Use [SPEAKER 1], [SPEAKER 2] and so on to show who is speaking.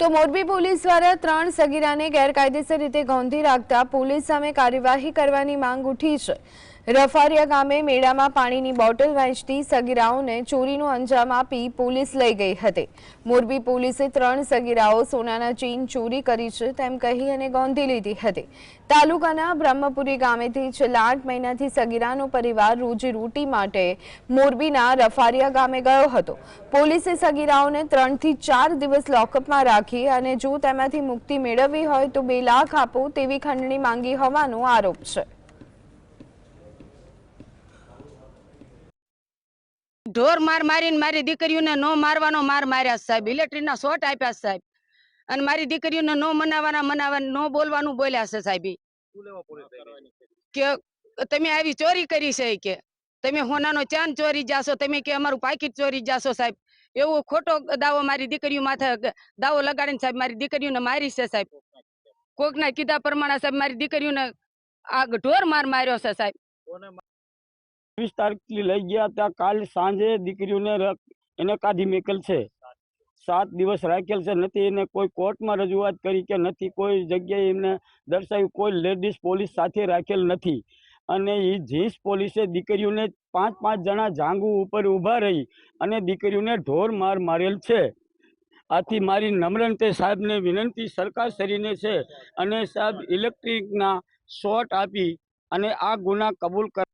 [SPEAKER 1] તો મોરબી પોલીસ દ્વારા ત્રણ સગીરાને ગેરકાયદેસર રીતે ગોંધી રાખતા પોલીસ સામે કાર્યવાહી કરવાની માંગ ઉઠી છે. રફારિયા ગામે મેળામાં પાણીની બોટલ વહેંચતી સગીરાઓને ચોરીનો અંજામ આપી પોલીસ લઈ ગઈ હતી. મોરબી પોલીસે ત્રણ સગીરાઓ સોનાના ચેઇન ચોરી કરી છે તેમ કહી અને ગોંધી લીધી હતી. તાલુકાના બ્રહ્મપુરી ગામેથી છેલ્લા આઠ મહિનાથી સગીરાનો પરિવાર રોજીરોટી માટે મોરબીના રફારિયા ગામે ગયો હતો. પોલીસે સગીરાઓને ત્રણથી ચાર દિવસ લોકઅપમાં રાખી અને જો તેમાંથી મુક્તિ મેળવવી હોય તો બે લાખ આપો તેવી ખંડણી માંગી હોવાનો આરોપ છે.
[SPEAKER 2] ઢોર માર મારીને મારી દીકરીઓને નો મારવાનો માર માર્યા સાહેબ. ઇલેક્ટ્રિકના શોટ આપ્યા સાહેબ. અને મારી દીકરીઓને નો મનાવાના મનાવાના નો બોલવાનું બોલ્યા છે સાહેબ કે તમે આવી ચોરી કરી છે કે? તમે હોનાનો ચાંદ ચોરી જાશો તમે કે અમારું પાકીટ ચોરી જાશો સાહેબ. એવો ખોટો દાવો મારી દીકરીઓ માથે દાવો લગાડીને સાહેબ મારી દીકરીઓને મારી છે સાહેબ. કોકના કીધા પ્રમાણે સાહેબ મારી દીકરીઓને આ ઢોર માર માર્યો છે સાહેબ.
[SPEAKER 3] વીસ તારીખથી લઈ ગયા ત્યાં કાલ સાંજે દીકરીઓને એને કાઢી મેકલ છે. સાત દિવસ રાખેલ છે. નથી એને કોઈ કોર્ટમાં રજૂઆત કરી કે નથી, કોઈ જગ્યાએ એમને દર્શાવ્યું, કોઈ લેડીઝ પોલીસ સાથે રાખેલ નથી. અને એ જીન્સ પોલીસે દીકરીઓને પાંચ પાંચ જણા જાંગુ ઉપર ઊભા રહી અને દીકરીઓને ઢોર માર મારેલ છે. આથી મારી નમ્રંતે સાહેબને વિનંતી, સરકાર શરીને છે અને સાહેબ ઇલેક્ટ્રિકના શોટ આપી અને આ ગુના કબૂલ કર